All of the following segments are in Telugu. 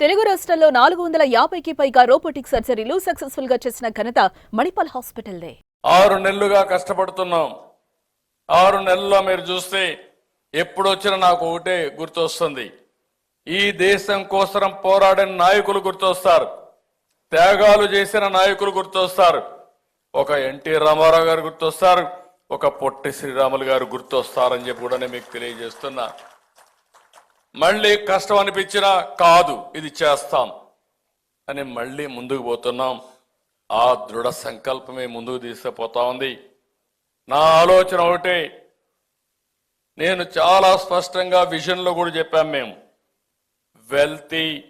తెలుగు రాష్ట్రంలో నాలుగు వందల యాభైకి పైగా రోబోటిక్ సర్జరీలు సక్సెస్ఫుల్గా చేసిన ఘనత మణిపాల్ హాస్పిటల్దే. ఆరు నెలలుగా కష్టపడుతున్నాం. ఆరు నెలల్లో మీరు చూస్తే ఎప్పుడు వచ్చినా నాకు ఒకటే గుర్తొస్తుంది. ఈ దేశం కోసం పోరాడిన నాయకులు గుర్తొస్తారు. త్యాగాలు చేసిన నాయకులు గుర్తొస్తారు. ఒక ఎన్టీ రామారావు గారు గుర్తొస్తారు. ఒక పొట్టి శ్రీరాములు గారు గుర్తొస్తారని చెప్పి కూడా నేను మీకు తెలియజేస్తున్నా. మళ్ళీ కష్టం అనిపించినా కాదు ఇది చేస్తాం. అని మళ్ళీ ముందుకు పోతున్నాం. ఆ దృఢ సంకల్పమే ముందుకు తీసుకుపోతా ఉంది. నా ఆలోచన ఒకటే. నేను చాలా స్పష్టంగా విజన్లో కూడా చెప్పాం మేము. వెల్తీ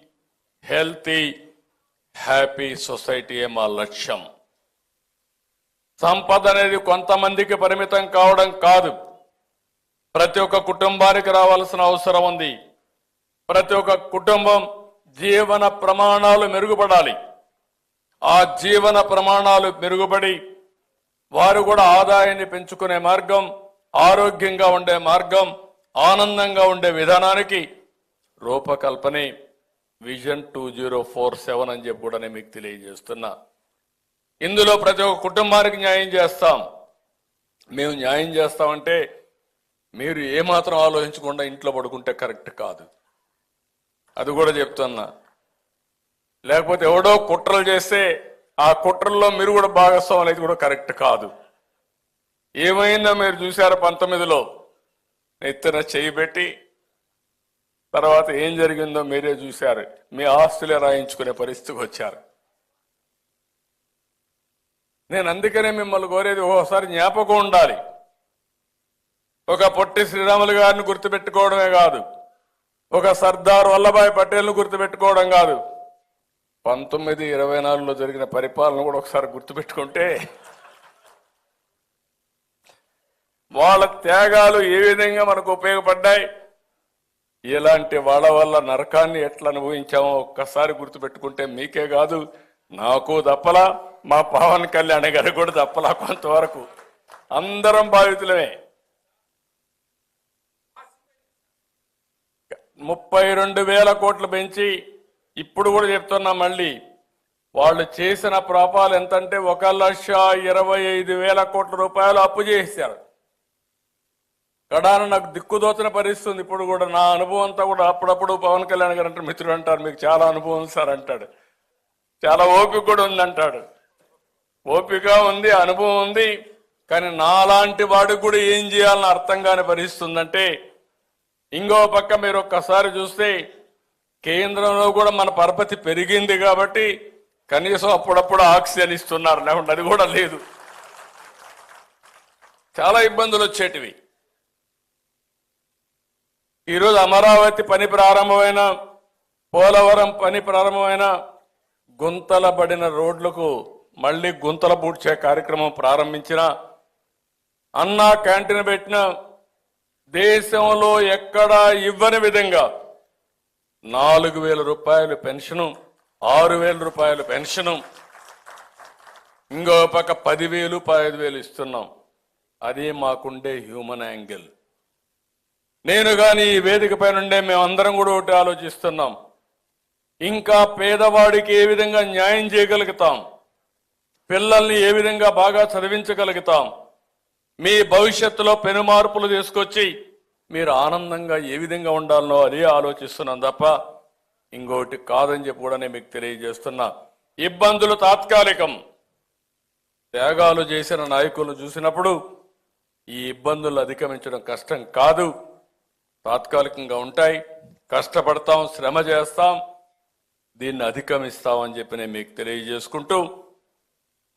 హెల్తీ హ్యాపీ సొసైటీయే మా లక్ష్యం. సంపద అనేది కొంతమందికి పరిమితం కావడం కాదు. ప్రతి ఒక్క కుటుంబానికి రావాల్సిన అవసరం ఉంది. ప్రతి ఒక్క కుటుంబం జీవన ప్రమాణాలు మెరుగుపడాలి. ఆ జీవన ప్రమాణాలు మెరుగుపడి వారు కూడా ఆదాయాన్ని పెంచుకునే మార్గం ఆరోగ్యంగా ఉండే మార్గం ఆనందంగా ఉండే విధానానికి రూపకల్పనే vision two zero four seven అని చెప్పి కూడా నేను మీకు తెలియజేస్తున్నా. ఇందులో ప్రతి ఒక్క కుటుంబానికి న్యాయం చేస్తాం. మేము న్యాయం చేస్తామంటే మీరు ఏమాత్రం ఆలోచించకుండా ఇంట్లో పడుకుంటే కరెక్ట్ కాదు. అది కూడా చెప్తున్నా. లేకపోతే ఎవడో కుట్రలు చేస్తే ఆ కుట్రల్లో మీరు కూడా భాగస్వామి అనేది కూడా కరెక్ట్ కాదు. ఏమైందో మీరు చూశారు పంతొమ్మిదిలో? నెత్తిన చేయి పెట్టి తర్వాత ఏం జరిగిందో మీరే చూశారు. మీ ఆస్తులే రాయించుకునే పరిస్థితికి వచ్చారు. నేను అందుకనే మిమ్మల్ని కోరేది ఓసారి జ్ఞాపకం ఉండాలి. ఒక పొట్టి శ్రీరాములు గారిని గుర్తుపెట్టుకోవడమే కాదు. ఒక సర్దార్ వల్లభాయ్ పటేల్ను గుర్తుపెట్టుకోవడం కాదు. పంతొమ్మిది ఇరవై నాలుగులో జరిగిన పరిపాలన కూడా ఒకసారి గుర్తుపెట్టుకుంటే వాళ్ళ త్యాగాలు ఏ విధంగా మనకు ఉపయోగపడ్డాయి? ఇలాంటి వాళ్ళ వల్ల నరకాన్ని ఎట్లా అనుభవించామో ఒక్కసారి గుర్తుపెట్టుకుంటే మీకే కాదు నాకు తప్పలా మా పవన్ కళ్యాణ్ గారు కూడా తప్పలా కొంతవరకు. అందరం బాధితులమే. ముప్పై రెండు వేల కోట్లు పెంచి ఇప్పుడు కూడా చెప్తున్నా మళ్ళీ వాళ్ళు చేసిన ప్రాపాలు ఎంతంటే ఒక లక్ష ఇరవై ఐదు వేల కోట్ల రూపాయలు అప్పు చేశారు. కడాన నాకు దిక్కుదోచిన పరిస్థితి ఉంది. ఇప్పుడు కూడా నా అనుభవం అంతా కూడా అప్పుడప్పుడు పవన్ కళ్యాణ్ గారు అంటారు మిత్రుడు అంటారు. మీకు చాలా అనుభవం ఉంది సార్ అంటాడు. చాలా ఓపిక కూడా ఉంది అంటాడు. ఓపిక ఉంది అనుభవం ఉంది కానీ నాలాంటి వాడికి కూడా ఏం చేయాలని అర్థం కాని పరిస్థితి ఉందంటే ఇంకో పక్క మీరు ఒక్కసారి చూస్తే కేంద్రంలో కూడా మన పరపతి పెరిగింది కాబట్టి కనీసం అప్పుడప్పుడు ఆక్సిజన్ ఇస్తున్నారు. లేకుంటే అది కూడా లేదు. చాలా ఇబ్బందులు వచ్చేటివి. ఈరోజు అమరావతి పని ప్రారంభమైన పోలవరం పని ప్రారంభమైన గుంతల పడిన రోడ్లకు మళ్ళీ గుంతల పూడ్చే కార్యక్రమం ప్రారంభించిన అన్నా క్యాంటీన్ పెట్టిన దేశంలో ఎక్కడా ఇవ్వని విధంగా నాలుగు వేల రూపాయలు పెన్షను ఆరు వేల రూపాయలు పెన్షను ఇంకో పక్క పదివేలు పదహైదు వేలు ఇస్తున్నాం. అది మాకుండే హ్యూమన్ యాంగిల్. నేను కానీ ఈ వేదిక పైన ఉండే మేమందరం కూడా ఒకటి ఆలోచిస్తున్నాం. ఇంకా పేదవాడికి ఏ విధంగా న్యాయం చేయగలుగుతాం? పిల్లల్ని ఏ విధంగా బాగా చదివించగలుగుతాం? మీ భవిష్యత్తులో పెను మార్పులు తీసుకొచ్చి మీరు ఆనందంగా ఏ విధంగా ఉండాలనో అదే ఆలోచిస్తున్నాం తప్ప ఇంకోటి కాదని చెప్పి కూడా నేను మీకు తెలియజేస్తున్నా. ఇబ్బందులు తాత్కాలికం. త్యాగాలు చేసిన నాయకులను చూసినప్పుడు ఈ ఇబ్బందులు అధిగమించడం కష్టం కాదు. తాత్కాలికంగా ఉంటాయి. కష్టపడతాం శ్రమ చేస్తాం. దీన్ని అధిగమిస్తామని చెప్పి నేను మీకు తెలియజేసుకుంటూ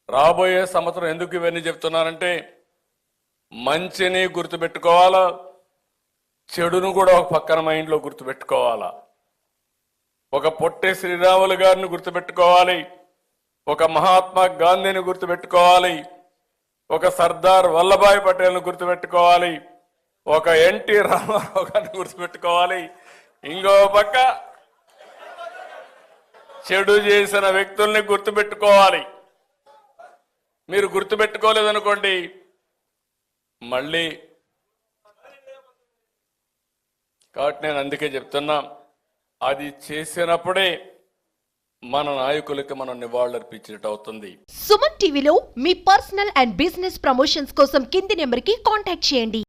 రాబోయే సంవత్సరం ఎందుకు ఇవన్నీ చెప్తున్నానంటే మంచిని గుర్తుపెట్టుకోవాలా? చెడును కూడా ఒక పక్కన మైండ్లో గుర్తుపెట్టుకోవాలా? ఒక పొట్టే శ్రీరాములు గారిని గుర్తుపెట్టుకోవాలి. ఒక మహాత్మా గాంధీని గుర్తుపెట్టుకోవాలి. ఒక సర్దార్ వల్లభాయ్ పటేల్ను గుర్తుపెట్టుకోవాలి. ఒక ఎన్టీ రామారావు గారిని గుర్తుపెట్టుకోవాలి. ఇంకో పక్క చెడు చేసిన వ్యక్తుల్ని గుర్తుపెట్టుకోవాలి. మీరు గుర్తుపెట్టుకోలేదనుకోండి మళ్ళీ కాబట్టి నేను అందుకే చెప్తున్నా అది చేసినప్పుడే మన నాయకులకి మనం నివాళులర్పించినట్టు అవుతుంది. సుమన్ టీవీలో మీ పర్సనల్ అండ్ బిజినెస్ ప్రమోషన్స్ కోసం కింది నెంబర్కి కాంటాక్ట్ చేయండి.